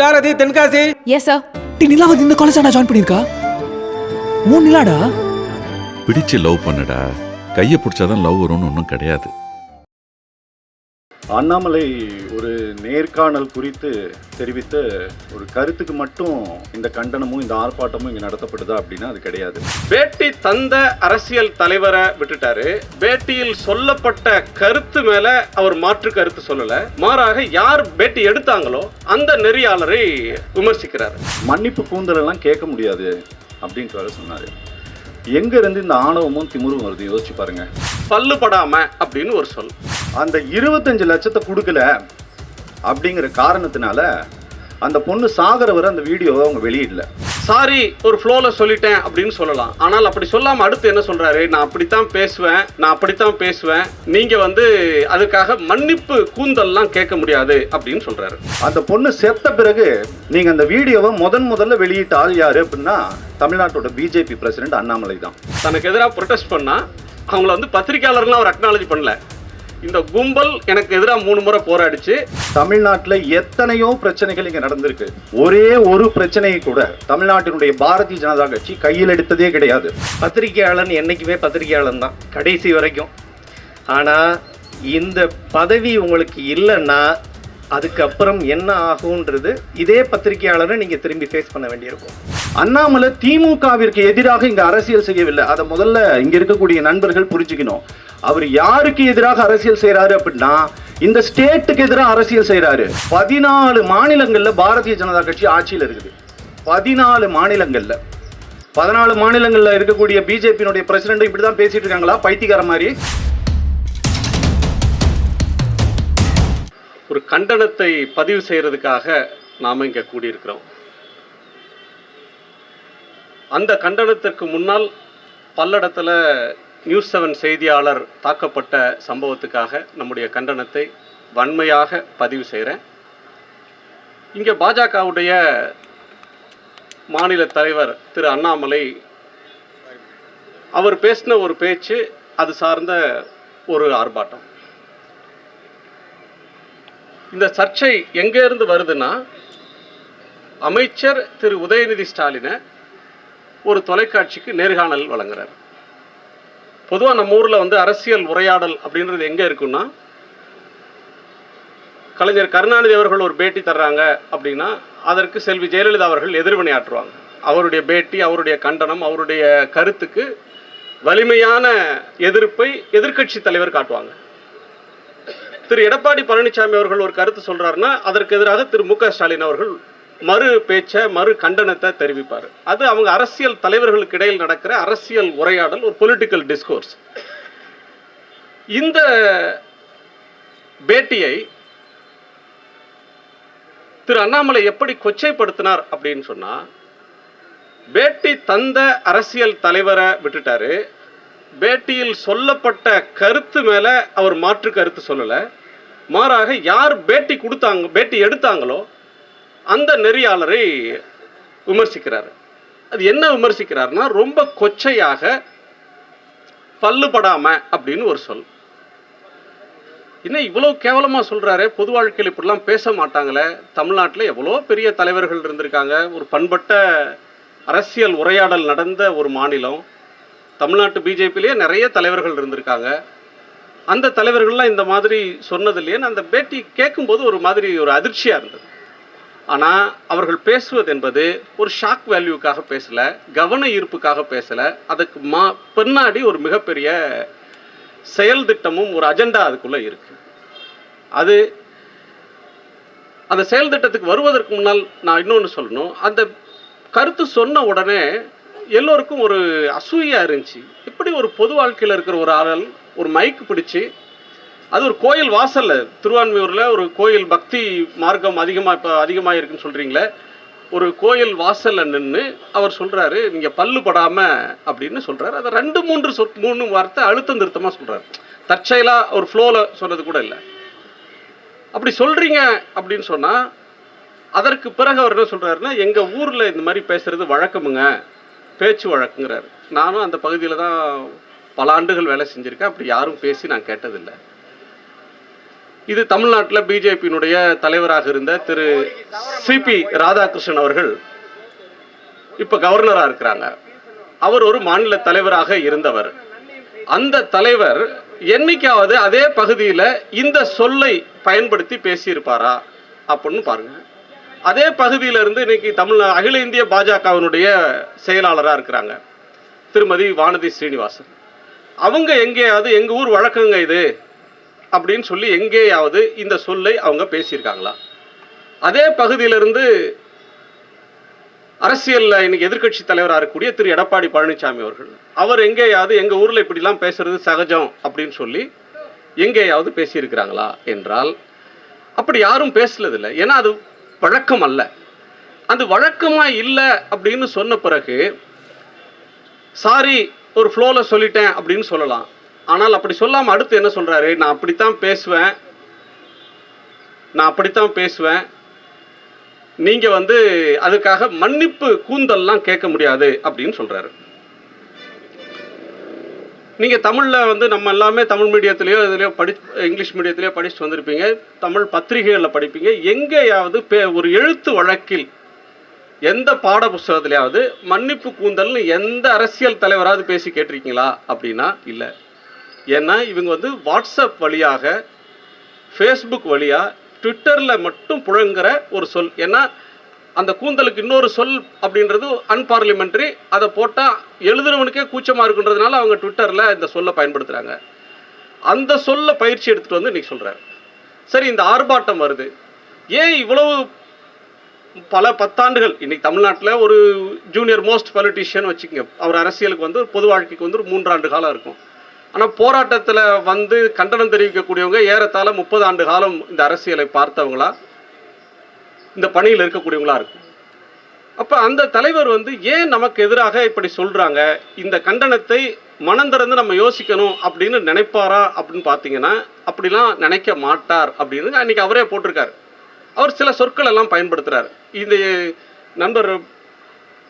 நிலாரதி Tenkasi. Yes sir D Nilavathi இந்த college join பண்ணிருக்கா உன் நிலாடா? பிடிச்சு லவ் பண்ணுடா. கையை பிடிச்சாதான் லவ் வரும்னு ஒன்றும் கிடையாது. அண்ணாமலை ஒரு நேர்காணல் குறித்து தெரிவித்த ஒரு கருத்துக்கு மட்டும் இந்த கண்டனமும் இந்த ஆர்ப்பாட்டமும் இங்கே நடத்தப்படுதா அப்படின்னா அது கிடையாது. பேட்டி தந்த அரசியல் தலைவரை விட்டுட்டாரு. பேட்டியில் சொல்லப்பட்ட கருத்து மேல அவர் மாற்று கருத்து சொல்லல. மாறாக யார் பேட்டி எடுத்தாங்களோ அந்த நெறியாளரை விமர்சிக்கிறார். மன்னிப்பு கூந்தலெல்லாம் கேட்க முடியாது அப்படின்ட்டு வேற சொன்னாரு. எங்க இருந்து இந்த ஆணவமும் திமிரும் வருது? யோசிச்சு பாருங்க. பல்லுபடாம அப்படின்னு ஒரு சொல். அந்த இருபத்தஞ்சு லட்சத்தை கொடுக்கல அப்படிங்கிற காரணத்தினால அந்த பொண்ணு சாகர வரை அந்த வீடியோவை அவங்க வெளியிடல. சாரி ஒரு ஃப்ளோல சொல்லிட்டேன் அப்படின்னு சொல்லலாம். ஆனால் அப்படி சொல்லாம அடுத்து என்ன சொல்றாரு? நான் அப்படித்தான் பேசுவேன் நான் அப்படித்தான் பேசுவேன். நீங்க வந்து அதுக்காக மன்னிப்பு கூந்தல்லாம் கேட்க முடியாது அப்படின்னு சொல்றாரு. அந்த பொண்ணு செத்த பிறகு நீங்க அந்த வீடியோவை முதன் முதல்ல வெளியிட்ட ஆள் யாரு அப்படின்னா தமிழ்நாட்டோட பிஜேபி பிரசிடென்ட் அண்ணாமலை தான். தனக்கு எதிராக ப்ரொடெஸ்ட் பண்ணா அவங்கள வந்து பத்திரிகையாளர்லாம் அவர் அக்னாலஜ் பண்ணல. இந்த கும்பல் எனக்கு எதிராக மூணு முறை போராடிச்சு. தமிழ்நாட்டில் எத்தனையோ பிரச்சனைகள் இங்கே நடந்திருக்கு. ஒரே ஒரு பிரச்சனையை கூட தமிழ்நாட்டினுடைய பாரதிய ஜனதா கட்சி கையில் எடுத்ததே கிடையாது. பத்திரிகையாளன் என்னைக்குமே பத்திரிகையாளன் தான் கடைசி வரைக்கும். ஆனால் இந்த பதவி உங்களுக்கு இல்லைன்னா அதுக்கப்புறம் என்ன ஆகுன்றது இதே பத்திரிகையாளரை நீங்கள் திரும்பி ஃபேஸ் பண்ண வேண்டியிருக்கும். அண்ணாமலை திமுகவிற்கு எதிராக இங்கே அரசியல் செய்யவில்லை. அதை முதல்ல இங்கே இருக்கக்கூடிய நண்பர்கள் புரிஞ்சுக்கணும். அவர் யாருக்கு எதிராக அரசியல் செய்கிறாரு அப்படின்னா இந்த ஸ்டேட்டுக்கு எதிராக அரசியல் செய்கிறாரு பதினாலு மாநிலங்களில் பாரதிய ஜனதா கட்சி ஆட்சியில் இருக்குது. பதினாலு மாநிலங்களில். பதினாலு மாநிலங்களில் இருக்கக்கூடிய பிஜேபியினுடைய பிரசிடண்ட் இப்படிதான் பேசிட்டு இருக்காங்களா? பைத்தியக்கார மாதிரி. ஒரு கண்டனத்தை பதிவு செய்கிறதுக்காக நாம் இங்கே கூடியிருக்கிறோம். அந்த கண்டனத்திற்கு முன்னால் பல்லடத்தில் நியூஸ் செவன் செய்தியாளர் தாக்கப்பட்ட சம்பவத்துக்காக நம்முடைய கண்டனத்தை வன்மையாக பதிவு செய்கிறேன் இங்கே பாஜகவுடைய மாநில தலைவர் திரு அண்ணாமலை அவர் பேசின ஒரு பேச்சு அது சார்ந்த ஒரு ஆர்ப்பாட்டம். இந்த சர்ச்சை எங்கேருந்து வருதுன்னா அமைச்சர் திரு உதயநிதி ஸ்டாலினை ஒரு தொலைக்காட்சிக்கு நேர்காணல் வழங்குறார். பொதுவாக நம்ம ஊரில் வந்து அரசியல் உரையாடல் அப்படின்றது எங்கே இருக்குன்னா கலைஞர் கருணாநிதி அவர்கள் ஒரு பேட்டி தர்றாங்க அப்படின்னா அதற்கு செல்வி ஜெயலலிதா அவர்கள் எதிர்வினையாற்றுவாங்க அவருடைய பேட்டி அவருடைய கண்டனம் அவருடைய கருத்துக்கு வலிமையான எதிர்ப்பை எதிர்க்கட்சி தலைவர் காட்டுவாங்க. திரு எடப்பாடி பழனிசாமி அவர்கள் ஒரு கருத்து சொல்கிறாருன்னா அதற்கு எதிராக திரு மு க ஸ்டாலின் அவர்கள் மறு பேச்சை மறு கண்டனத்தை தெரிவிப்பார். அது அவங்க அரசியல் தலைவர்களுக்கு இடையில் நடக்கிற அரசியல் உரையாடல் ஒரு பொலிட்டிக்கல் டிஸ்கோர்ஸ் இந்த பேட்டியை திரு அண்ணாமலை எப்படி கொச்சைப்படுத்தினார் அப்படின்னு சொன்னா பேட்டி தந்த அரசியல் தலைவரை விட்டுட்டாரு. பேட்டியில் சொல்லப்பட்ட கருத்து மேல அவர் மாற்று கருத்து சொல்லலை. மாறாக யார் பேட்டி கொடுத்தாங்க பேட்டி எடுத்தாங்களோ அந்த நெறியாளரை விமர்சிக்கிறார். அது என்ன விமர்சிக்கிறார்னா ரொம்ப கொச்சையாக பல்லுபடாம அப்படின்னு ஒரு சொல். என்ன இவ்வளோ கேவலமாக சொல்கிறாரு பொது வாழ்க்கையில் இப்படிலாம் பேச மாட்டாங்களே? தமிழ்நாட்டில் எவ்வளோ பெரிய தலைவர்கள் இருந்திருக்காங்க? ஒரு பண்பட்ட அரசியல் உரையாடல் நடந்த ஒரு மாநிலம். தமிழ்நாட்டு பிஜேபிலேயே நிறைய தலைவர்கள் இருந்திருக்காங்க. அந்த தலைவர்கள்லாம் இந்த மாதிரி சொன்னது இல்லையே அந்த பேட்டி கேட்கும்போது ஒரு மாதிரி ஒரு அதிர்ச்சியாக இருந்தது. ஆனால் அவர்கள் பேசுவது என்பது ஒரு ஷாக் வேல்யூக்காக பேசலை கவன ஈர்ப்புக்காக பேசலை. அதுக்கு மா பின்னாடி ஒரு மிகப்பெரிய செயல் திட்டமும் ஒரு அஜெண்டா அதுக்குள்ளே இருக்கு. அது அந்த செயல் திட்டத்துக்கு வருவதற்கு முன்னால் நான் இன்னொன்று சொல்லணும். அந்த கருத்து சொன்ன உடனே எல்லோருக்கும் ஒரு அசூயாக இருந்துச்சு. இப்படி ஒரு பொது வாழ்க்கையில் இருக்கிற ஒரு ஆளல் ஒரு மைக் பிடிச்சி அது ஒரு கோயில் வாசல்ல திருவான்மையூரில் ஒரு கோயில் பக்தி மார்க்கம் அதிகமாக இப்போ அதிகமாக இருக்குன்னு சொல்கிறீங்களே ஒரு கோயில் வாசலில் நின்று அவர் சொல்கிறாரு நீங்கள் பல்லு படாமல் அப்படின்னு சொல்கிறாரு அதை ரெண்டு மூன்று சொ மூணு வார்த்தை அழுத்தம் திருத்தமாக சொல்கிறாரு தற்செயலாக ஒரு ஃப்ளோவில் சொன்னது கூட இல்லை. அப்படி சொல்கிறீங்க அப்படின்னு சொன்னால் அதற்கு பிறகு அவர் என்ன சொல்கிறாருன்னா எங்கள் ஊரில் இந்த மாதிரி பேசுகிறது வழக்கமுங்க பேச்சு வழக்குங்கிறாரு. நானும் அந்த பகுதியில் தான் பல ஆண்டுகள் வேலை செஞ்சுருக்கேன் அப்படி யாரும் பேசி நான் கேட்டதில்லை. இது தமிழ்நாட்டில் பிஜேபியினுடைய தலைவராக இருந்த திரு சிபி ராதாகிருஷ்ணன் அவர்கள் இப்போ கவர்னராக இருக்கிறாங்க. அவர் ஒரு மாநில தலைவராக இருந்தவர். அந்த தலைவர் என்னைக்காவது அதே பகுதியில் இந்த சொல்லை பயன்படுத்தி பேசியிருப்பாரா அப்படின்னு பாருங்க. அதே பகுதியிலிருந்து இன்னைக்கு தமிழ் அகில இந்திய பாஜகவினுடைய செயலாளராக இருக்கிறாங்க. திருமதி வானதி ஸ்ரீனிவாசன் அவங்க எங்கேயாவது எங்கள் ஊர் வழக்கங்க இது. அப்படின்னு சொல்லி எங்கேயாவது இந்த சொல்லை அவங்க பேசியிருக்காங்களா? அதே பகுதியிலிருந்து அரசியலில் இன்னைக்கு எதிர்க்கட்சி தலைவராக இருக்கக்கூடிய திரு எடப்பாடி பழனிசாமி அவர்கள் அவர் எங்கேயாவது எங்கள் ஊரில் இப்படிலாம் பேசுறது சகஜம் அப்படின்னு சொல்லி எங்கேயாவது பேசியிருக்கிறாங்களா என்றால் அப்படி யாரும் பேசலதில்லை ஏன்னா அது வழக்கம் அல்ல. அது வழக்கமாக இல்லை அப்படின்னு சொன்ன பிறகு சாரி ஒரு ஃப்ளோவில் சொல்லிட்டேன் அப்படின்னு சொல்லலாம். ஆனால் அப்படி சொல்லாமல் அடுத்து என்ன சொல்கிறாரு நான் அப்படித்தான் பேசுவேன். நான் அப்படித்தான் பேசுவேன். நீங்கள் வந்து அதுக்காக மன்னிப்பு கூந்தல்லாம் கேட்க முடியாது அப்படின்னு சொல்கிறாரு நீங்கள் தமிழில் வந்து நம்ம எல்லாமே தமிழ் மீடியத்துலேயோ இதுலையோ படி இங்கிலீஷ் மீடியத்துலேயோ படிச்சுட்டு வந்திருப்பீங்க. தமிழ் பத்திரிகைகளில் படிப்பீங்க. எங்கேயாவது பே ஒரு எழுத்து வழக்கில் எந்த பாட புஸ்தகத்திலேயாவது மன்னிப்பு கூந்தல்னு எந்த அரசியல் தலைவராவது பேசி கேட்டிருக்கீங்களா அப்படின்னா இல்லை. ஏன்னா இவங்க வந்து வாட்ஸ்அப் வழியாக ஃபேஸ்புக் வழியாக ட்விட்டரில் மட்டும் புழங்குற ஒரு சொல். ஏன்னா அந்த கூந்தலுக்கு இன்னொரு சொல் அப்படின்றது அன்பார்லிமெண்ட்ரி அதை போட்டால் எழுதுறவனுக்கே கூச்சமாக இருக்குன்றதுனால அவங்க ட்விட்டரில் இந்த சொல்லை பயன்படுத்துகிறாங்க அந்த சொல்ல பயிற்சி எடுத்துகிட்டு வந்து இன்றைக்கி சொல்கிறார் சரி இந்த ஆர்ப்பாட்டம் வருது. ஏன் இவ்வளவு பல பத்தாண்டுகள் இன்றைக்கி தமிழ்நாட்டில் ஒரு ஜூனியர் மோஸ்ட் பொலிட்டிஷியன் வச்சுக்கோங்க. அவர் அரசியலுக்கு வந்து பொது வாழ்க்கைக்கு வந்து ஒரு மூன்றாண்டு காலம் இருக்கும். ஆனால் போராட்டத்தில் வந்து கண்டனம் தெரிவிக்கக்கூடியவங்க ஏறத்தாழ முப்பது ஆண்டு காலம் இந்த அரசியலை பார்த்தவங்களா? இந்த பணியில் இருக்கக்கூடியவங்களா இருக்கும் அப்போ அந்த தலைவர் வந்து ஏன் நமக்கு எதிராக இப்படி சொல்கிறாங்க இந்த கண்டனத்தை மனந்திறந்து நம்ம யோசிக்கணும் அப்படின்னு நினைப்பாரா அப்படின்னு பார்த்தீங்கன்னா அப்படிலாம் நினைக்க மாட்டார் அப்படின்னு அன்னைக்கு அவரே போட்டிருக்காரு. அவர் சில சொற்கள் எல்லாம் பயன்படுத்துகிறார் இந்த நண்பர்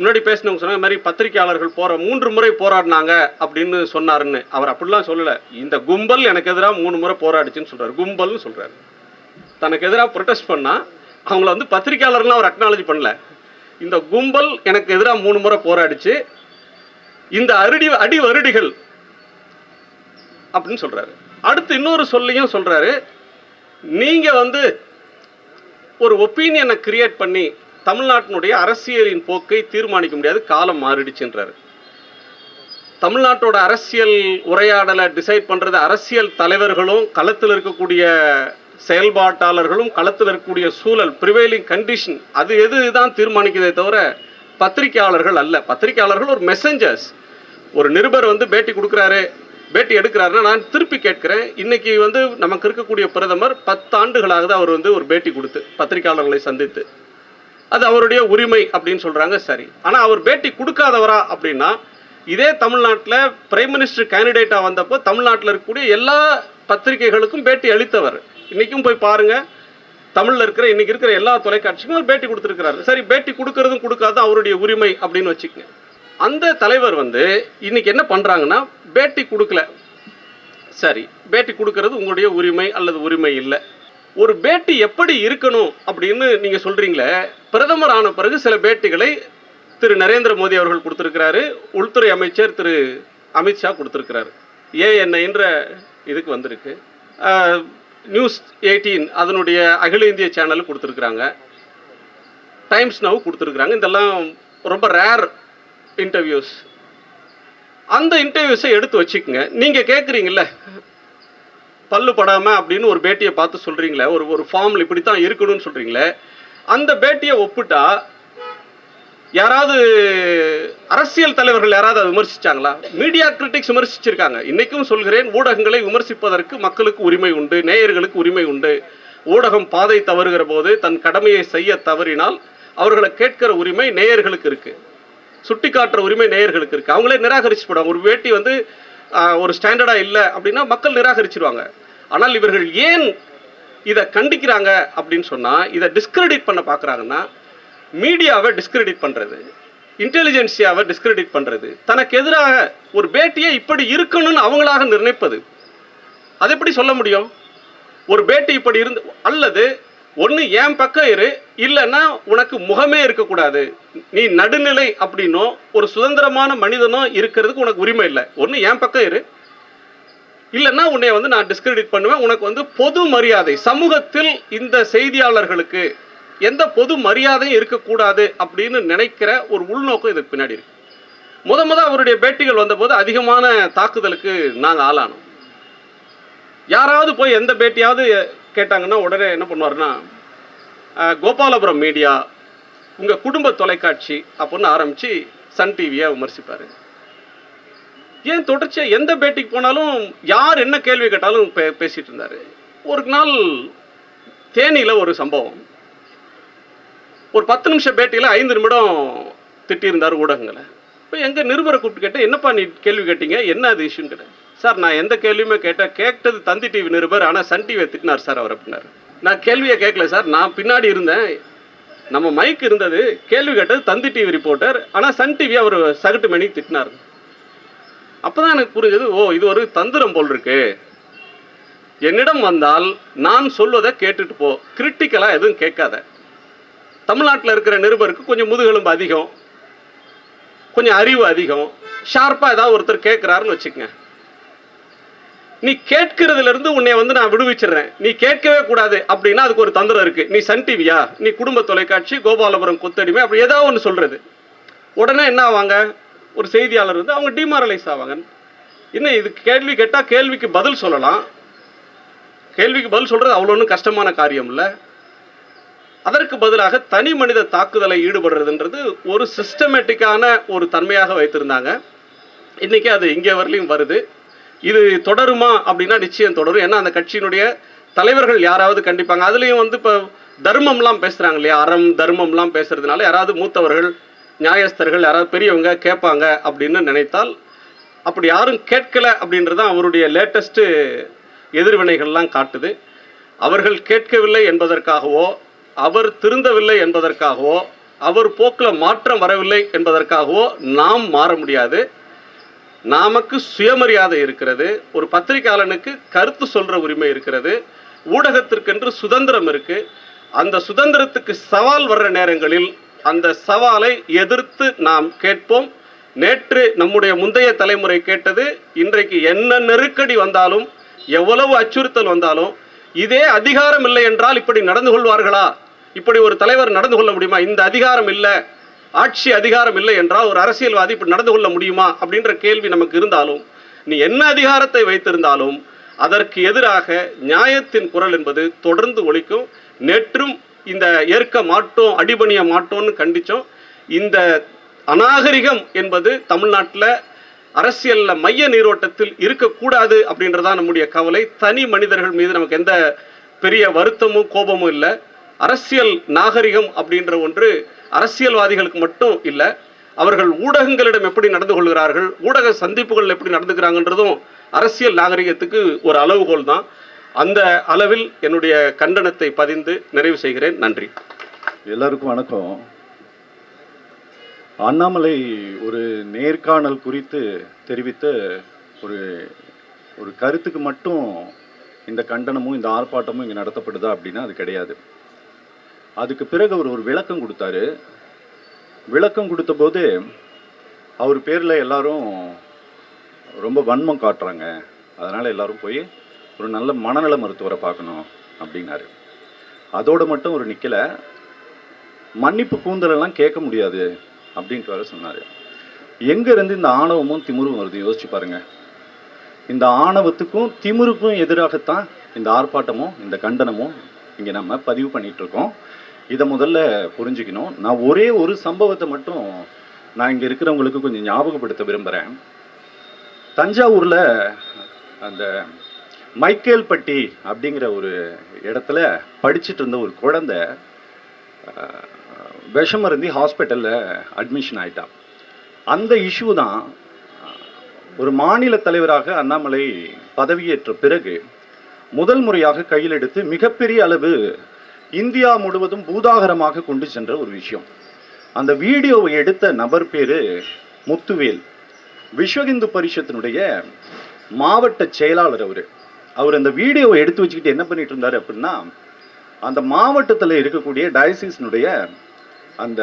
முன்னாடி பேசினவங்க சொன்ன மாதிரி பத்திரிகையாளர்கள் போற மூன்று முறை போராடினாங்க அப்படின்னு சொன்னாருன்னு. அவர் அப்படிலாம் சொல்லலை. இந்த கும்பல் எனக்கு எதிராக மூணு முறை போராடிச்சுன்னு சொல்றாரு. கும்பல்னு சொல்றாரு. தனக்கு எதிராக ப்ரொடெஸ்ட் பண்ணா அவங்கள வந்து பத்திரிகையாளர்லாம் அவர் அக்னாலஜி பண்ணல. இந்த கும்பல் எனக்கு எதிராக மூணு முறை போராடிச்சு. இந்த அருடி அடி வருடிகள் அப்படின்னு சொல்றாரு. அடுத்து இன்னொரு சொல்லியும் சொல்றாரு. நீங்க வந்து ஒரு ஒப்பீனியனை கிரியேட் பண்ணி தமிழ்நாட்டினுடைய அரசியலின் போக்கை தீர்மானிக்க முடியாது. காலம் மாறிடுச்சுன்றாரு தமிழ்நாட்டோட அரசியல் உரையாடலை டிசைட் பண்ணுறது அரசியல் தலைவர்களும் களத்தில் இருக்கக்கூடிய செயல்பாட்டாளர்களும் களத்தில் இருக்கக்கூடிய சூழல் ப்ரிவைலிங் கண்டிஷன் அது எது தான் தீர்மானிக்கிறதே தவிர பத்திரிகையாளர்கள் அல்ல. பத்திரிகையாளர்கள் ஒரு மெசஞ்சர்ஸ் ஒரு நிருபர் வந்து பேட்டி கொடுக்குறாரு பேட்டி எடுக்கிறாருன்னா நான் திருப்பி கேட்கிறேன். இன்னைக்கு வந்து நமக்கு இருக்கக்கூடிய பிரதமர் பத்து ஆண்டுகளாக அவர் வந்து ஒரு பேட்டி கொடுத்து பத்திரிகையாளர்களை சந்தித்து. அது அவருடைய உரிமை அப்படின்னு சொல்கிறாங்க சரி. ஆனால் அவர் பேட்டி கொடுக்காதவரா அப்படின்னா இதே தமிழ்நாட்டில் பிரைம் மினிஸ்டர் கேண்டிடேட்டாக வந்தப்போ தமிழ்நாட்டில் இருக்கக்கூடிய எல்லா பத்திரிகைகளுக்கும் பேட்டி அளித்தவர். இன்றைக்கும் போய் பாருங்க தமிழில் இருக்கிற இன்றைக்கி இருக்கிற எல்லா தொலைக்காட்சிக்கும் அவர் பேட்டி கொடுத்துருக்கிறாரு சரி பேட்டி கொடுக்கறதும் கொடுக்காதும் அவருடைய உரிமை அப்படின்னு வச்சுக்கங்க. அந்த தலைவர் வந்து இன்னைக்கு என்ன பண்ணுறாங்கன்னா பேட்டி கொடுக்கல. சரி பேட்டி கொடுக்கறது உங்களுடைய உரிமை அல்லது உரிமை இல்லை. ஒரு பேட்டி எப்படி இருக்கணும் அப்படின்னு நீங்க சொல்றீங்களே பிரதமர் ஆன பிறகு சில பேட்டிகளை திரு நரேந்திர மோடி அவர்கள் கொடுத்திருக்கிறாரு உள்துறை அமைச்சர் திரு அமித்ஷா கொடுத்திருக்கிறாரு. ஏஎன்ஐன்ற இதுக்கு வந்திருக்கு. நியூஸ் எயிட்டீன் அதனுடைய அகில இந்திய சேனல் கொடுத்துருக்குறாங்க. டைம்ஸ் நவ் கொடுத்துருக்குறாங்க. இதெல்லாம் ரொம்ப ரேர் இன்டர்வியூஸ். அந்த இன்டர்வியூஸை எடுத்து வச்சுக்கோங்க. நீங்கள் கேட்குறீங்கள பல்லு படாமல் அப்படின்னு ஒரு பேட்டியை பார்த்து சொல்கிறீங்களே ஒரு ஒரு ஃபார்மில் இப்படி தான் இருக்கணும்னு சொல்கிறீங்களே அந்த பேட்டியை ஒப்பிட்டா யாராவது அரசியல் தலைவர்கள் யாராவது அதை விமர்சிச்சாங்களா? Media critics விமர்சிச்சிருக்காங்க. இன்னைக்கும் சொல்கிறேன் ஊடகங்களை விமர்சிப்பதற்கு மக்களுக்கு உரிமை உண்டு நேயர்களுக்கு உரிமை உண்டு. ஊடகம் பாதை தவறுகிற போது தன் கடமையை செய்ய தவறினால் அவர்களை கேட்கிற உரிமை நேயர்களுக்கு இருக்கு. சுட்டி காட்டுற உரிமை நேயர்களுக்கு இருக்கு. அவங்களே நிராகரிச்சு போடுவாங்க. ஒரு வேட்டி வந்து ஒரு ஸ்டாண்டர்டா இல்லை அப்படின்னா மக்கள் நிராகரிச்சிருவாங்க. ஆனால் இவர்கள் ஏன் இதை கண்டிக்கிறாங்க அப்படின்னு சொன்னால் இதை டிஸ்கிரெடிட் பண்ண பார்க்குறாங்கன்னா மீடியாவை டிஸ்கிரெடிட் பண்ணுறது இன்டெலிஜென்சியாவை டிஸ்கிரெடிட் பண்ணுறது தனக்கு எதிராக ஒரு பேட்டியை இப்படி இருக்கணும்னு அவங்களாக நிர்ணயிப்பது. அது எப்படி சொல்ல முடியும்? ஒரு பேட்டி இப்படி இருந்து அல்லது ஒன்று என் பக்கம் இரு இல்லைன்னா உனக்கு முகமே இருக்கக்கூடாது. நீ நடுநிலை அப்படின்னோ ஒரு சுதந்திரமான மனிதனோ இருக்கிறதுக்கு உனக்கு உரிமை இல்லை. ஒன்று என் பக்கம் இரு இல்லைன்னா உன்னை வந்து நான் டிஸ்கிரெடிட் பண்ணுவேன். உனக்கு வந்து பொது மரியாதை. சமூகத்தில் இந்த செய்தியாளர்களுக்கு எந்த பொது மரியாதையும் இருக்கக்கூடாது அப்படின்னு நினைக்கிற ஒரு உள்நோக்கம் இதுக்கு பின்னாடி இருக்கு. முத முத அவருடைய பேட்டிகள் வந்தபோது அதிகமான தாக்குதலுக்கு நாங்கள் ஆளானோம். யாராவது போய் எந்த பேட்டியாவது கேட்டாங்கன்னா உடனே என்ன பண்ணுவாருன்னா கோபாலபுரம் மீடியா உங்கள் குடும்ப தொலைக்காட்சி அப்படின்னு ஆரம்பித்து சன் டிவியை விமர்சிப்பார். ஏன் தொடர்ச்சியாக எந்த பேட்டிக்கு போனாலும் யார் என்ன கேள்வி கேட்டாலும் பே பேசிட்டு இருந்தார். ஒரு நாள் தேனியில் ஒரு சம்பவம். ஒரு பத்து நிமிஷம் பேட்டியில் ஐந்து நிமிடம் திட்டியிருந்தார் ஊடகங்களை. இப்போ எங்கள் நிருபரை கூப்பிட்டு கேட்டேன் என்னப்பா நீ கேள்வி கேட்டீங்க? என்ன அது இஷ்யூன்னு கேட்டேன். சார் நான் எந்த கேள்வியுமே கேட்டேன் கேட்டது தந்தி டிவி நிருபர் ஆனால் சன் டிவியை திட்டினார் சார் அவர் அப்படின்னாரு. நான் கேள்வியை கேட்கல சார். நான் பின்னாடி இருந்தேன். நம்ம மைக் இருந்தது. கேள்வி கேட்டது தந்தி டிவி ரிப்போர்ட்டர் ஆனால் சன் டிவி அவர் சகட்டு மணி திட்டினார். அப்போதான் எனக்கு புரிஞ்சது ஓ இது ஒரு தந்திரம் போல் இருக்கு. என்னிடம் வந்தால் நான் சொல்வதை கேட்டுட்டு போ. கிரிட்டிக்கலாக எதுவும் கேட்காத. தமிழ்நாட்டில் இருக்கிற நிருபருக்கு கொஞ்சம் முதுகெலும்பு அதிகம். கொஞ்சம் அறிவு அதிகம். ஷார்ப்பாக ஏதாவது ஒருத்தர் கேட்குறாருன்னு வச்சுக்கங்க. நீ கேட்கறதுலேருந்து உன்னை வந்து நான் விடுவிச்சிடுறேன். நீ கேட்கவே கூடாது அப்படின்னா அதுக்கு ஒரு தந்திரம் இருக்குது நீ சன் டிவியா நீ குடும்ப தொலைக்காட்சி கோபாலபுரம் கொத்தடிமை அப்படி ஏதாவது ஒன்று சொல்கிறது உடனே என்ன ஆவாங்க? ஒரு செய்தியாளர் வந்து அவங்க டிமாரலைஸ் ஆவாங்க. என்ன இது கேள்வி கேட்டால் கேள்விக்கு பதில் சொல்லலாம். கேள்விக்கு பதில் சொல்கிறது அவ்வளோ ஒன்றும் கஷ்டமான காரியம் இல்லை அதற்கு பதிலாக தனி மனித தாக்குதலை ஈடுபடுறதுன்றது ஒரு சிஸ்டமேட்டிக்கான ஒரு தன்மையாக வைத்திருந்தாங்க. இன்றைக்கி அது இங்கே வரலையும் வருது. இது தொடருமா அப்படின்னா நிச்சயம் தொடரும். ஏன்னா அந்த கட்சியினுடைய தலைவர்கள் யாராவது கண்டிப்பாங்க. அதுலேயும் வந்து இப்போ தர்மம்லாம் பேசுகிறாங்க இல்லையா? அறம் தர்மம்லாம் பேசுறதுனால யாராவது மூத்தவர்கள் நியாயஸ்தர்கள் யாராவது பெரியவங்க கேட்பாங்க அப்படின்னு நினைத்தால் அப்படி யாரும் கேட்கல அப்படின்றதான் அவருடைய லேட்டஸ்ட்டு எதிர்வினைகள்லாம் காட்டுது. அவர்கள் கேட்கவில்லை என்பதற்காகவோ அவர் திருந்தவில்லை என்பதற்காகவோ அவர் போக்கில் மாற்றம் வரவில்லை என்பதற்காகவோ நாம் மாற முடியாது. நமக்கு சுயமரியாதை இருக்கிறது. ஒரு பத்திரிகையாளனுக்கு கருத்து சொல்கிற உரிமை இருக்கிறது. ஊடகத்திற்கென்று சுதந்திரம் இருக்குது அந்த சுதந்திரத்துக்கு சவால் வர்ற நேரங்களில் அந்த சவாலை எதிர்த்து நாம் கேட்போம். நேற்று நம்முடைய முந்தைய தலைமுறை கேட்டது இன்றைக்கு என்ன நெருக்கடி வந்தாலும் எவ்வளவு அச்சுறுத்தல் வந்தாலும் இதே அதிகாரம் இல்லை என்றால் இப்படி நடந்து கொள்வார்களா? இப்படி ஒரு தலைவர் நடந்து கொள்ள முடியுமா? இந்த அதிகாரம் இல்லை ஆட்சி அதிகாரம் இல்லை என்றால் ஒரு அரசியல்வாதி இப்படி நடந்து கொள்ள முடியுமா? அப்படின்ற கேள்வி நமக்கு இருந்தாலும் நீ என்ன அதிகாரத்தை வைத்திருந்தாலும் அதற்கு எதிராக நியாயத்தின் குரல் என்பது தொடர்ந்து ஒழிக்கும் நேற்றும் இந்த ஏற்க மாட்டோம் அடிபணிய மாட்டோம்னு கண்டித்தோம் இந்த அநாகரிகம் என்பது தமிழ்நாட்டில் அரசியலில் மைய நீரோட்டத்தில் இருக்கக்கூடாது அப்படின்றதான் நம்முடைய கவலை. தனி மனிதர்கள் மீது நமக்கு எந்த பெரிய வருத்தமும் கோபமும் இல்லை. அரசியல் நாகரிகம் அப்படின்ற ஒன்று அரசியல்வாதிகளுக்கு மட்டும் இல்லை அவர்கள் ஊடகங்களிடம் எப்படி நடந்து கொள்கிறார்கள் ஊடக சந்திப்புகள் எப்படி நடந்துக்கிறாங்கன்றதும் அரசியல் நாகரிகத்துக்கு ஒரு அளவுகோல் தான் அந்த அளவில் என்னுடைய கண்டனத்தை பதிந்து நிறைவு செய்கிறேன். நன்றி. எல்லாருக்கும் வணக்கம். அண்ணாமலை ஒரு நேர்காணல் குறித்து தெரிவித்த ஒரு ஒரு கருத்துக்கு மட்டும் இந்த கண்டனமும் இந்த ஆர்ப்பாட்டமும் இங்கே நடத்தப்படுதா அப்படின்னா அது கிடையாது. அதுக்கு பிறகு அவர் ஒரு விளக்கம் கொடுத்தாரு. விளக்கம் கொடுத்தபோது அவர் பேரில் எல்லாரும் ரொம்ப வன்மம் காட்டுறாங்க. அதனால் எல்லாரும் போய் ஒரு நல்ல மனநல மருத்துவரை பார்க்கணும் அப்படின்னாரு. அதோட மட்டும் ஒரு நிற்கலை மன்னிப்பு கூந்தலெல்லாம் கேட்க முடியாது அப்படின்ட்டு வர சொன்னார். எங்கேருந்து இந்த ஆணவமும் திமிரும் வருது? யோசிச்சு பாருங்க. இந்த ஆணவத்துக்கும் திமிருக்கும் எதிராகத்தான் இந்த ஆர்ப்பாட்டமும் இந்த கண்டனமும் இங்கே நம்ம பதிவு பண்ணிட்டு இருக்கோம். இதை முதல்ல புரிஞ்சுக்கணும். நான் ஒரே ஒரு சம்பவத்தை மட்டும் நான் இங்கே இருக்கிறவங்களுக்கு கொஞ்சம் ஞாபகப்படுத்த விரும்புகிறேன் தஞ்சாவூரில் அந்த மைக்கேல்பட்டி அப்படிங்கிற ஒரு இடத்துல படிச்சுட்டு இருந்த ஒரு குழந்தை விஷமருந்தி விஷம் ஹாஸ்பிட்டலில் அட்மிஷன் ஆயிட்டான் அந்த இஷ்யூ தான் ஒரு மாநில தலைவராக அண்ணாமலை பதவியேற்ற பிறகு முதல் முறையாக கையில் எடுத்து மிகப்பெரிய அளவு இந்தியா முழுவதும் பூதாகரமாக கொண்டு சென்ற ஒரு விஷயம். அந்த வீடியோவை எடுத்த நபர் பேர் முத்துவேல். விஸ்வஹிந்து பரிஷத்தினுடைய மாவட்ட செயலாளர் அவர். அவர் அந்த வீடியோவை எடுத்து வச்சுக்கிட்டு என்ன பண்ணிட்டு இருந்தார் அப்படின்னா அந்த மாவட்டத்தில் இருக்கக்கூடிய டயசிஸ்னுடைய அந்த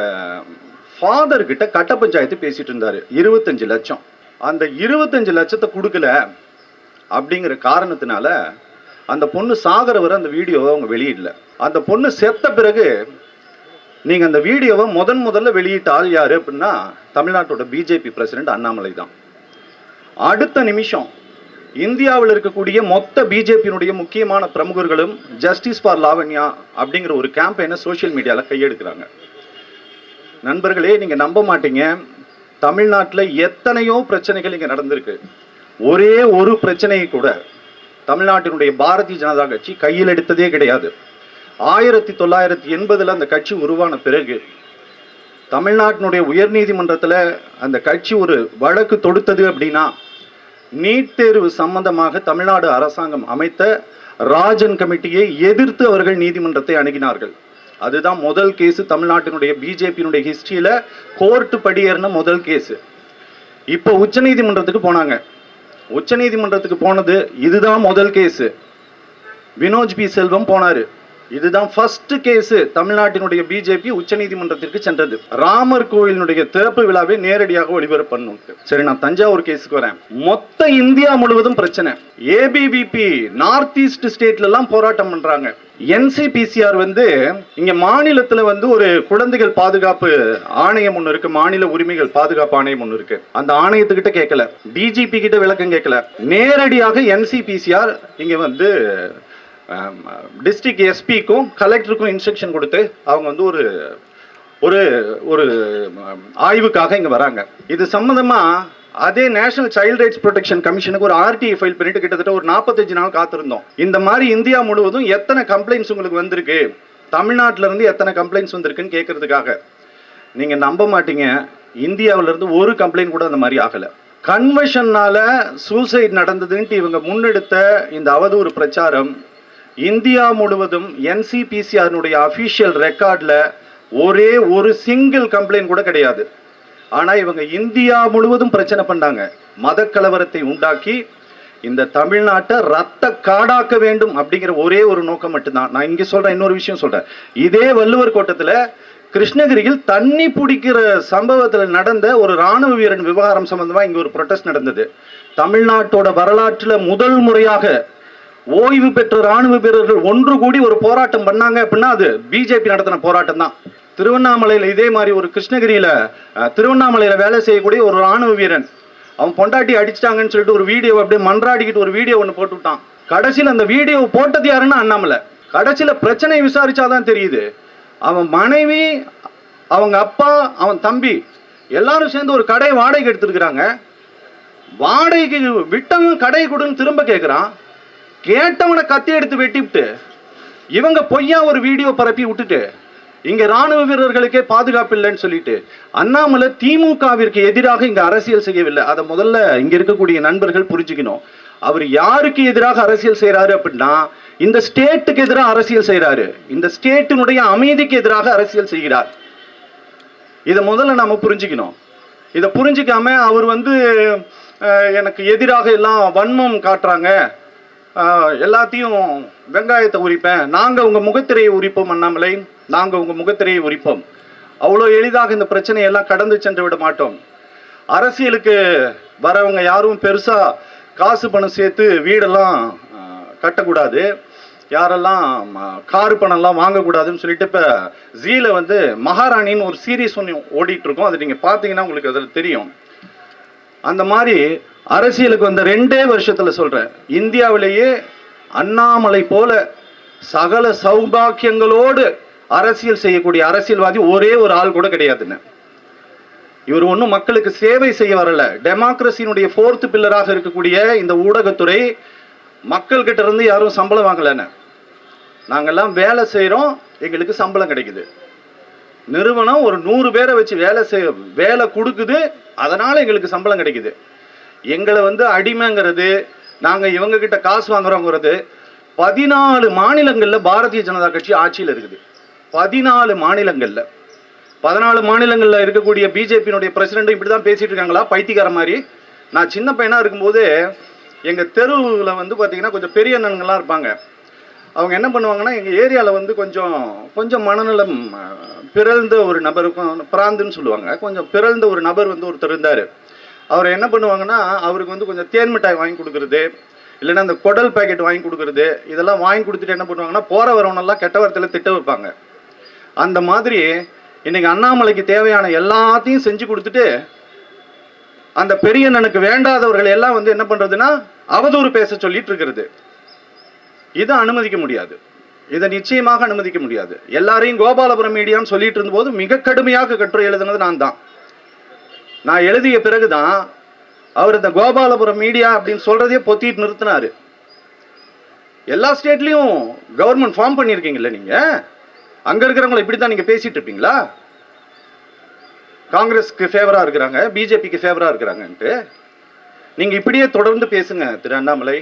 ஃபாதர்கிட்ட கட்ட பஞ்சாயத்து பேசிட்டு இருந்தார். இருபத்தஞ்சு லட்சம். அந்த இருபத்தஞ்சு லட்சத்தை கொடுக்கல அப்படிங்கிற காரணத்தினால அந்த பொண்ணு சாகர வரை அந்த வீடியோவை அவங்க வெளியிடல. அந்த பொண்ணு செத்த பிறகு நீங்கள் அந்த வீடியோவை முதன் முதல்ல வெளியிட்ட ஆள் யார் அப்படின்னா தமிழ்நாட்டோட பிஜேபி பிரசிடென்ட் அண்ணாமலை தான். அடுத்த நிமிஷம் இந்தியாவில் இருக்கக்கூடிய மொத்த பிஜேபியினுடைய முக்கியமான பிரமுகர்களும் ஜஸ்டிஸ் ஃபார் லாவண்யா அப்படிங்கிற ஒரு கேம்பெயினை சோஷியல் மீடியாவில் கையெடுக்கிறாங்க. நண்பர்களே நீங்கள் நம்ப மாட்டீங்க. தமிழ்நாட்டில் எத்தனையோ பிரச்சனைகள் இங்கே நடந்திருக்கு. ஒரே ஒரு பிரச்சனையை கூட தமிழ்நாட்டினுடைய பாரதிய ஜனதா கட்சி கையில் எடுத்ததே கிடையாது. ஆயிரத்தி தொள்ளாயிரத்தி எண்பதில் அந்த கட்சி உருவான பிறகு தமிழ்நாட்டினுடைய உயர்நீதிமன்றத்தில் அந்த கட்சி ஒரு வழக்கு தொடுத்தது அப்படின்னா நீட் தேர்வு சம்பந்தமாக தமிழ்நாடு அரசாங்கம் அமைத்த ராஜன் கமிட்டியை எதிர்த்து அவர்கள் நீதிமன்றத்தை அணுகினார்கள். அதுதான் முதல் கேஸ் தமிழ்நாட்டினுடைய பிஜேபியினுடைய ஹிஸ்டரியில் கோர்ட்டு படியேறின முதல் கேஸ் இப்போ உச்சநீதிமன்றத்துக்கு போனாங்க. உச்சநீதிமன்றத்துக்கு போனது இதுதான் முதல் கேஸ் வினோஜ் பி செல்வம் போனார். இதுதான் ஃபர்ஸ்ட் கேஸ் தமிழ்நாட்டினுடைய பிஜேபி உச்சநீதிமன்றத்திற்கு சென்றது. ராமர் கோயிலினுடைய திறப்பு விழாவை நேரடியாக ஒளிபரப்பு சரி நான் தஞ்சாவூர் கேஸுக்கு வரேன். மொத்த இந்தியா முழுவதும் பிரச்சனை. ஏபிவிபி நார்த் ஈஸ்ட் ஸ்டேட்ல எல்லாம் போராட்டம் பண்றாங்க. என்சிபிசிஆர் வந்து இங்க மாநிலத்துல வந்து ஒரு குழந்தைகள் பாதுகாப்பு ஆணையம் ஒண்ணு இருக்கு. மாநில உரிமைகள் பாதுகாப்பு ஆணையம் ஒண்ணு இருக்கு. அந்த ஆணையத்துக்கிட்ட கேட்கல. டிஜிபி கிட்ட விளக்கம் கேட்கல. நேரடியாக என்சிபிசிஆர் இங்க வந்து டிஸ்ட்ரிக்ட் எஸ்பிக்கும் கலெக்டருக்கும் இன்ஸ்ட்ரக்ஷன் கொடுத்து அவங்க வந்து ஒரு ஒரு ஒரு ஆய்வுக்காக இங்கே வராங்க. இது சம்மந்தமாக அதே நேஷனல் சைல்ட் ரைட்ஸ் ப்ரொடெக்ஷன் கமிஷனுக்கு ஒரு ஆர்டிஐ ஃபைல் பண்ணிட்டு கிட்டத்தட்ட ஒரு நாற்பத்தஞ்சு நாள் காத்திருந்தோம். இந்த மாதிரி இந்தியா முழுவதும் எத்தனை கம்ப்ளைண்ட்ஸ் உங்களுக்கு வந்திருக்கு? தமிழ்நாட்டிலேருந்து எத்தனை கம்ப்ளைண்ட்ஸ் வந்திருக்குன்னு கேட்கறதுக்காக நீங்கள் நம்ப மாட்டீங்க. இந்தியாவிலேருந்து ஒரு கம்ப்ளைண்ட் கூட அந்த மாதிரி ஆகலை. கன்வெஷன்னால் சூசைட் நடந்ததுன்ட்டு இவங்க முன்னெடுத்த இந்த அவதூறு பிரச்சாரம் இந்தியா முழுவதும் என்சிபிசிஆருடைய அஃபிஷியல் ரெக்கார்டில் ஒரே ஒரு சிங்கிள் கம்ப்ளைண்ட் கூட கிடையாது. ஆனால் இவங்க இந்தியா முழுவதும் பிரச்சனை பண்ணாங்க. மத கலவரத்தை உண்டாக்கி இந்த தமிழ்நாட்டை ரத்த காடாக்க வேண்டும் அப்படிங்கிற ஒரே ஒரு நோக்கம் மட்டும்தான். நான் இங்கே சொல்கிறேன் இன்னொரு விஷயம் சொல்கிறேன் இதே வள்ளுவர் கோட்டத்தில் கிருஷ்ணகிரியில் தண்ணி பிடிக்கிற சம்பவத்தில் நடந்த ஒரு ராணுவ வீரன் விவகாரம் சம்பந்தமாக இங்கே ஒரு ப்ரொட்டஸ்ட் நடந்தது. தமிழ்நாட்டோட வரலாற்றில் முதல் முறையாக ஓய்வு பெற்ற ராணுவ வீரர்கள் ஒன்று கூடி ஒரு போராட்டம் பண்ணாங்க அப்படின்னா அது பிஜேபி நடத்தின போராட்டம் தான். திருவண்ணாமலையில் இதே மாதிரி ஒரு கிருஷ்ணகிரியில் திருவண்ணாமலையில் வேலை செய்யக்கூடிய ஒரு ராணுவ வீரன். அவன் பொண்டாட்டி அடிச்சிட்டாங்கன்னு சொல்லிட்டு ஒரு வீடியோ அப்படியே மன்றாடிக்கிட்டு ஒரு வீடியோ ஒன்று போட்டு விட்டான். கடைசியில் அந்த வீடியோ போட்டது யாருன்னு அண்ணாமலை. கடைசியில் பிரச்சனை விசாரிச்சாதான் தெரியுது. அவன் மனைவி அவங்க அப்பா அவன் தம்பி எல்லாரும் சேர்ந்து ஒரு கடை வாடகைக்கு எடுத்துருக்குறாங்க. வாடகைக்கு விட்டவன் கடை கொடுன்னு திரும்ப கேட்குறான் கேட்டவனை கத்தி எடுத்து வெட்டிவிட்டு இவங்க பொய்யா ஒரு வீடியோ பரப்பி விட்டுட்டு இங்க ராணுவ வீரர்களுக்கே பாதுகாப்பு இல்லைன்னு சொல்லிட்டு அண்ணாமலை திமுகவிற்கு எதிராக இங்க அரசியல் செய்யவில்லை. அதை முதல்ல இங்க இருக்கக்கூடிய நண்பர்கள் புரிஞ்சுக்கணும். அவர் யாருக்கு எதிராக அரசியல் செய்யறாரு அப்படின்னா இந்த ஸ்டேட்டுக்கு எதிராக அரசியல் செய்யறாரு இந்த ஸ்டேட்டினுடைய அமைதிக்கு எதிராக அரசியல் செய்கிறார். இதை முதல்ல நாம புரிஞ்சுக்கணும். இதை புரிஞ்சுக்காம அவர் வந்து எனக்கு எதிராக எல்லாம் வன்மம் காட்டுறாங்க. எல்லாத்தையும் வெங்காயத்தை உரிப்பேன். நாங்கள் உங்கள் முகத்திரையை உரிப்போம் அண்ணாமலை. நாங்கள் உங்கள் முகத்திரையை உரிப்போம். அவ்வளோ எளிதாக இந்த பிரச்சனையெல்லாம் கடந்து சென்று விட மாட்டோம். அரசியலுக்கு வரவங்க யாரும் பெருசாக காசு பணம் சேர்த்து வீடெல்லாம் கட்டக்கூடாது. யாரெல்லாம் ம- காரு பணம்லாம் வாங்கக்கூடாதுன்னு சொல்லிட்டு இப்போ ஜீல வந்து மகாராணின்னு ஒரு சீரியஸ் ஒன்று ஓடிட்டு இருக்கோம். அது நீங்கள் பார்த்தீங்கன்னா உங்களுக்கு அதில் தெரியும். அந்த மாதிரி அரசியலுக்கு வந்த ரெண்டே வருஷத்தில் சொல்கிறேன் இந்தியாவிலேயே அண்ணாமலை போல சகல சௌபாக்கியங்களோடு அரசியல் செய்யக்கூடிய அரசியல்வாதி ஒரே ஒரு ஆள் கூட கிடையாதுன்னு. இவர் ஒன்றும் மக்களுக்கு சேவை செய்ய வரல. டெமோக்ரஸியினுடைய ஃபோர்த் பில்லராக இருக்கக்கூடிய இந்த ஊடகத்துறை மக்கள்கிட்ட இருந்து யாரும் சம்பளம் வாங்கலைன்னு. நாங்கெல்லாம் வேலை செய்கிறோம் எங்களுக்கு சம்பளம் கிடைக்குது. நிறுவனம் ஒரு நூறு பேரை வச்சு வேலை செய்ய வேலை கொடுக்குது அதனால் எங்களுக்கு சம்பளம் கிடைக்குது. எங்களை வந்து அடிமைங்கிறது நாங்கள் இவங்கக்கிட்ட காசு வாங்குறோங்கிறது பதினாலு மாநிலங்களில் பாரதிய ஜனதா கட்சி ஆட்சியில் இருக்குது. பதினாலு மாநிலங்களில். பதினாலு மாநிலங்களில் இருக்கக்கூடிய பிஜேபியினுடைய பிரசிடென்ட் இப்படி தான் பேசிகிட்டு இருக்காங்களா? பைத்தியக்கார மாதிரி. நான் சின்ன பையனாக இருக்கும்போது எங்கள் தெருவில் வந்து பார்த்திங்கன்னா கொஞ்சம் பெரிய அண்ணன்கள்லாம் இருப்பாங்க. அவங்க என்ன பண்ணுவாங்கன்னா எங்கள் ஏரியாவில் வந்து கொஞ்சம் கொஞ்சம் மனநலம் பிறழ்ந்த ஒரு நபருக்கும் பிராந்துன்னு சொல்லுவாங்க. கொஞ்சம் பிறழ்ந்த ஒரு நபர் வந்து ஒருத்தர் இருந்தார். அவர் என்ன பண்ணுவாங்கன்னா அவருக்கு வந்து கொஞ்சம் தேன் மிட்டாய் வாங்கி கொடுக்குறது இல்லைன்னா அந்த குடல் பாக்கெட் வாங்கி கொடுக்குறது இதெல்லாம் வாங்கி கொடுத்துட்டு என்ன பண்ணுவாங்கன்னா போகிற வரவனெல்லாம் கெட்ட வார்த்தையில திட்ட வைப்பாங்க. அந்த மாதிரி இன்றைக்கி அண்ணாமலைக்கு தேவையான எல்லாத்தையும் செஞ்சு கொடுத்துட்டு அந்த பெரியண்ணனுக்கு வேண்டாதவர்கள் எல்லாம் வந்து என்ன பண்ணுறதுன்னா அவதூறு பேச சொல்லிட்டு இருக்கிறது. இதை அனுமதிக்க முடியாது. இதை நிச்சயமாக அனுமதிக்க முடியாது. எல்லாரையும் கோபாலபுரம் மீடியான்னு சொல்லிட்டு இருந்தபோது மிக கடுமையாக கட்டுரை எழுதுனது நான் தான். நான் எழுதிய பிறகுதான் அவர் இந்த கோபாலபுரம் மீடியா அப்படின்னு சொல்றதே பொத்திட்டு நிறுத்தினாரு. எல்லா ஸ்டேட்லையும் கவர்மெண்ட் ஃபார்ம் பண்ணியிருக்கீங்கல்ல நீங்க? அங்க இருக்கிறவங்களை இப்படி தான் நீங்க பேசிட்டு இருப்பீங்களா? காங்கிரஸ்க்கு ஃபேவரா இருக்கிறாங்க பிஜேபிக்கு ஃபேவரா இருக்கிறாங்கன்ட்டு. நீங்க இப்படியே தொடர்ந்து பேசுங்க திரு அண்ணாமலை.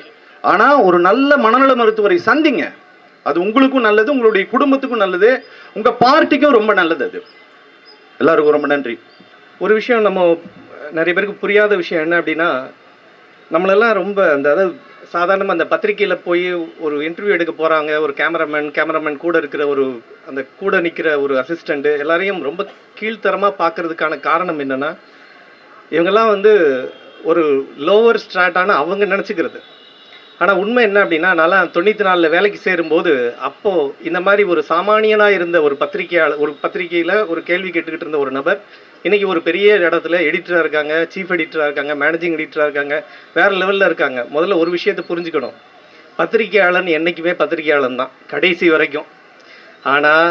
ஆனால் ஒரு நல்ல மனநல மருத்துவரை சந்திங்க. அது உங்களுக்கும் நல்லது உங்களுடைய குடும்பத்துக்கும் நல்லது உங்கள் பார்ட்டிக்கும் ரொம்ப நல்லது அது. எல்லாருக்கும் ரொம்ப நன்றி. ஒரு விஷயம் நம்ம நிறைய பேருக்கு புரியாத விஷயம் என்ன அப்படின்னா நம்மளெல்லாம் ரொம்ப அந்த அதாவது சாதாரணமாக அந்த பத்திரிக்கையில் போய் ஒரு இன்டர்வியூ எடுக்க போகிறாங்க ஒரு கேமராமேன் கேமராமேன் கூட இருக்கிற ஒரு அந்த கூட நிற்கிற ஒரு அசிஸ்டண்ட்டு எல்லாரையும் ரொம்ப கீழ்த்தரமாக பார்க்கறதுக்கான காரணம் என்னென்னா இவங்கெல்லாம் வந்து ஒரு லோவர் ஸ்ட்ராட்டான அவங்க நினச்சிக்கிறது. ஆனால் உண்மை என்ன அப்படின்னா நான்லாம் தொண்ணூற்றி நாலில் வேலைக்கு சேரும்போது அப்போது இந்த மாதிரி ஒரு சாமானியனாக இருந்த ஒரு பத்திரிகையாளர் ஒரு பத்திரிகையில் ஒரு கேள்வி கேட்டுக்கிட்டு இருந்த ஒரு நபர் இன்றைக்கி ஒரு பெரிய இடத்துல எடிட்டராக இருக்காங்க சீஃப் எடிட்டராக இருக்காங்க மேனேஜிங் எடிட்டராக இருக்காங்க வேறு லெவலில் இருக்காங்க. முதல்ல ஒரு விஷயத்தை புரிஞ்சுக்கணும். பத்திரிகையாளன் என்றைக்குமே பத்திரிகையாளன் தான் கடைசி வரைக்கும். ஆனால்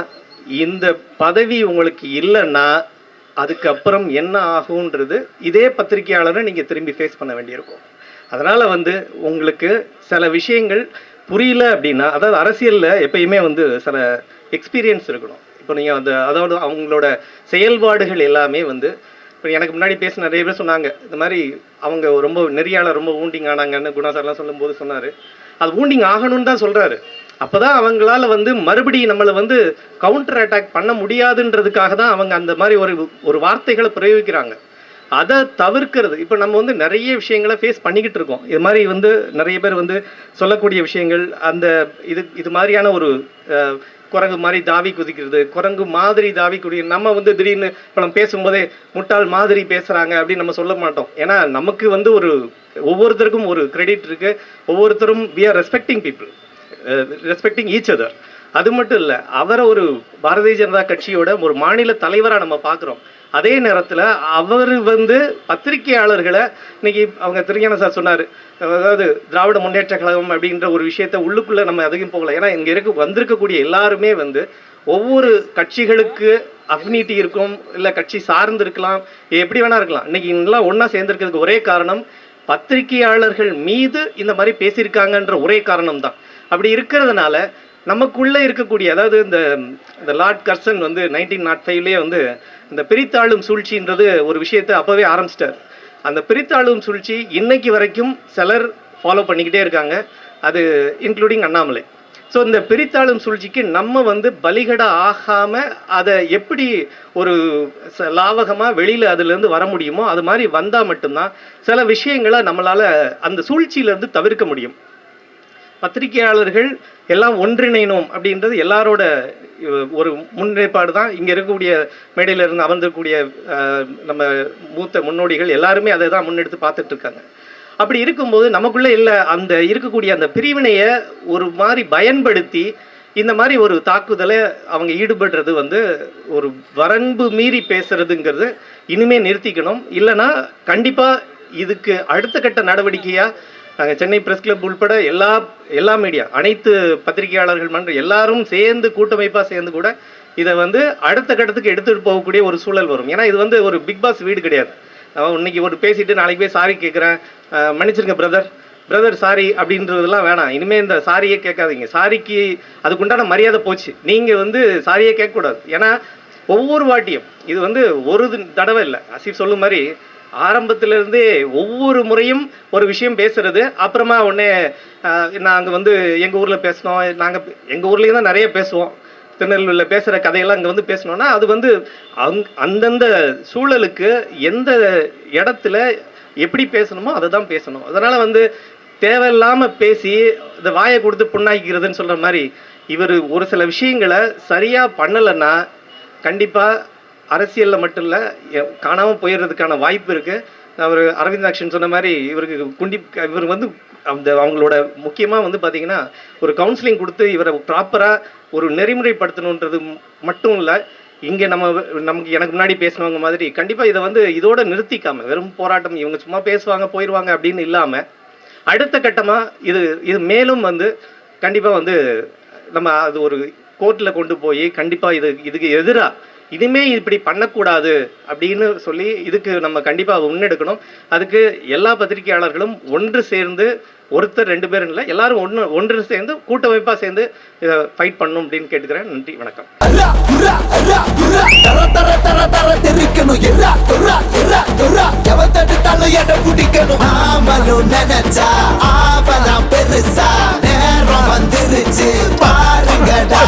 இந்த பதவி உங்களுக்கு இல்லைன்னா அதுக்கப்புறம் என்ன ஆகுன்றது இதே பத்திரிகையாளரை நீங்கள் திரும்பி ஃபேஸ் பண்ண வேண்டியிருக்கும். அதனால் வந்து உங்களுக்கு சில விஷயங்கள் புரியல அப்படின்னா அதாவது அரசியலில் எப்பயுமே வந்து சில எக்ஸ்பீரியன்ஸ் இருக்கணும். இப்போ நீங்கள் அந்த அதோட அவங்களோட செயல்பாடுகள் எல்லாமே வந்து இப்போ எனக்கு முன்னாடி பேச நிறைய பேர் சொன்னாங்க இந்த மாதிரி அவங்க ரொம்ப நெறியால் ரொம்ப ஊண்டிங் ஆனாங்கன்னு குணா சார்லாம் சொல்லும்போது சொன்னார். அது ஊண்டிங் ஆகணும்னு தான் சொல்கிறாரு அப்போ தான் அவங்களால வந்து மறுபடியும் நம்மளை வந்து கவுண்டர் அட்டாக் பண்ண முடியாதுன்றதுக்காக தான் அவங்க அந்த மாதிரி ஒரு ஒரு வார்த்தைகளை பிரயோகிக்கிறாங்க. அதை தவிர்க்கிறது. இப்போ நம்ம வந்து நிறைய விஷயங்களை ஃபேஸ் பண்ணிக்கிட்டு இருக்கோம். இது மாதிரி வந்து நிறைய பேர் வந்து சொல்லக்கூடிய விஷயங்கள் அந்த இது இது மாதிரியான ஒரு குரங்கு மாதிரி தாவி குதிக்கிறது குரங்கு மாதிரி தாவி குதி நம்ம வந்து திடீர்னு இப்போ நம்ம பேசும்போதே முட்டாள் மாதிரி பேசுகிறாங்க அப்படின்னு நம்ம சொல்ல மாட்டோம். ஏன்னா நமக்கு வந்து ஒரு ஒவ்வொருத்தருக்கும் ஒரு கிரெடிட் இருக்குது ஒவ்வொருத்தரும் we are respecting people respecting each other அது மட்டும் இல்லை அவரை ஒரு பாரதிய ஜனதா கட்சியோட ஒரு மாநில தலைவராக நம்ம பார்க்குறோம். அதே நேரத்தில் அவர் வந்து பத்திரிகையாளர்களை இன்னைக்கு அவங்க திருஞான சார் சொன்னார் அதாவது திராவிட முன்னேற்ற கழகம் அப்படின்ற ஒரு விஷயத்த உள்ளுக்குள்ளே நம்ம அதிகம் போகல. ஏன்னா இங்கே இருக்க வந்திருக்கக்கூடிய எல்லாருமே வந்து ஒவ்வொரு கட்சிகளுக்கு அஃபினிட்டி இருக்கும் இல்லை கட்சி சார்ந்து இருக்கலாம் எப்படி வேணா இருக்கலாம். இன்னைக்கு எல்லாம் ஒன்றா சேர்ந்துருக்கிறதுக்கு ஒரே காரணம் பத்திரிகையாளர்கள் மீது இந்த மாதிரி பேசியிருக்காங்கன்ற ஒரே காரணம் தான். அப்படி இருக்கிறதுனால நமக்குள்ளே இருக்கக்கூடிய அதாவது இந்த இந்த லார்ட் கர்சன் வந்து நைன்டீன் நாட் ஃபைவ்லேயே வந்து இந்த பிரித்தாளும் சூழ்ச்சின்றது ஒரு விஷயத்தை அப்போவே ஆரம்பிச்சிட்டார். அந்த பிரித்தாளும் சூழ்ச்சி இன்னைக்கு வரைக்கும் சிலர் ஃபாலோ பண்ணிக்கிட்டே இருக்காங்க. அது இன்க்ளூடிங் அண்ணாமலை. ஸோ இந்த பிரித்தாளும் சூழ்ச்சிக்கு நம்ம வந்து பலிகடா ஆகாமல் அதை எப்படி ஒரு ச- வெளியில் அதுலேருந்து வர முடியுமோ அது மாதிரி வந்தால் மட்டும்தான் சில விஷயங்களை நம்மளால் அந்த சூழ்ச்சியிலேருந்து தவிர்க்க முடியும். பத்திரிகையாளர்கள் எல்லாம் ஒன்றிணையணும் அப்படின்றது எல்லாரோட ஒரு முன்னேற்பாடு தான். இங்கே இருக்கக்கூடிய மேடையில் இருந்து அமர்ந்திருக்கக்கூடிய நம்ம மூத்த முன்னோடிகள் எல்லாருமே அதை தான் முன்னெடுத்து பார்த்துட்டு இருக்காங்க அப்படி இருக்கும்போது நமக்குள்ளே இல்லை அந்த இருக்கக்கூடிய அந்த பிரிவினையை ஒரு மாதிரி பயன்படுத்தி இந்த மாதிரி ஒரு தாக்குதலை அவங்க ஈடுபடுறது வந்து ஒரு வரம்பு மீறி பேசுறதுங்கிறது இனிமே நிறுத்திக்கணும். இல்லைன்னா கண்டிப்பாக இதுக்கு அடுத்த கட்ட நடவடிக்கையாக நாங்கள் சென்னை பிரஸ் கிளப் உள்பட எல்லா எல்லா மீடியா அனைத்து பத்திரிகையாளர்கள் மன்ற எல்லாரும் சேர்ந்து கூட்டமைப்பாக சேர்ந்து கூட இதை வந்து அடுத்த கட்டத்துக்கு எடுத்துகிட்டு போகக்கூடிய ஒரு சூழல் வரும். ஏன்னா இது வந்து ஒரு பிக் பாஸ் வீடு கிடையாது. அவன் இன்னைக்கு ஒரு பேசிட்டு நாளைக்கு போய் சாரி கேட்குறேன் மன்னிச்சிருங்க பிரதர் பிரதர் சாரி அப்படின்றதெல்லாம் வேணாம். இனிமேல் இந்த சாரியே கேட்காதீங்க. சாரிக்கு அதுக்குண்டான மரியாதை போச்சு. நீங்கள் வந்து சாரியே கேட்கக்கூடாது. ஏன்னா ஒவ்வொரு வாட்டியும் இது வந்து ஒரு தடவை இல்லை. அசிப் சொல்லும் மாதிரி ஆரம்பத்திலிருந்து ஒவ்வொரு முறையும் ஒரு விஷயம் பேசுறது. அப்புறமா உடனே நாங்கள் வந்து எங்கள் ஊரில் பேசினோம். நாங்கள் எங்கள் ஊர்லேயும் தான் நிறைய பேசுவோம். திருநெல்வேலியில் பேசுகிற கதையெல்லாம் அங்கே வந்து பேசணும்னா அது வந்து அங் அந்தந்த சூழலுக்கு எந்த இடத்துல எப்படி பேசணுமோ அதை தான் பேசணும். அதனால் வந்து தேவையில்லாமல் பேசி இந்த வாயை கொடுத்து புண்ணாக்கிக்கிறதுன்னு சொல்கிற மாதிரி இவர் ஒரு சில விஷயங்களை சரியாக பண்ணலைன்னா கண்டிப்பாக அரசியலில் மட்டும் இல்லை காணாமல் போயிடுறதுக்கான வாய்ப்பு இருக்குது அவர் அரவிந்தாக்ஷன் சொன்ன மாதிரி இவருக்கு குண்டி இவர் வந்து அந்த அவங்களோட முக்கியமாக வந்து பார்த்திங்கன்னா ஒரு கவுன்சிலிங் கொடுத்து இவரை ப்ராப்பராக ஒரு நெறிமுறைப்படுத்தணுன்றது மட்டும் இல்லை இங்கே நம்ம நமக்கு எனக்கு முன்னாடி பேசினவங்க மாதிரி கண்டிப்பாக இதை வந்து இதோட நிறுத்திக்காமல் வெறும் போராட்டம் இவங்க சும்மா பேசுவாங்க போயிடுவாங்க அப்படின்னு இல்லாமல் அடுத்த கட்டமாக இது இது மேலும் வந்து கண்டிப்பாக வந்து நம்ம அது ஒரு கோர்ட்டில் கொண்டு போய் கண்டிப்பாக இது இதுக்கு எதிராக இதுமே இப்படி பண்ணக்கூடாது அப்படின்னு சொல்லி இதுக்கு நம்ம கண்டிப்பாக முன்னெடுக்கணும். அதுக்கு எல்லா பத்திரிகையாளர்களும் ஒன்று சேர்ந்து ஒருத்தர் ரெண்டு பேரும் இல்லை எல்லாரும் ஒன்று ஒன்று சேர்ந்து கூட்டமைப்பாக சேர்ந்து இதை ஃபைட் பண்ணும் அப்படின்னு கேட்டுக்கிறேன். நன்றி வணக்கம். பெருசா. நேரம் வந்துருச்சு பாருங்கடா.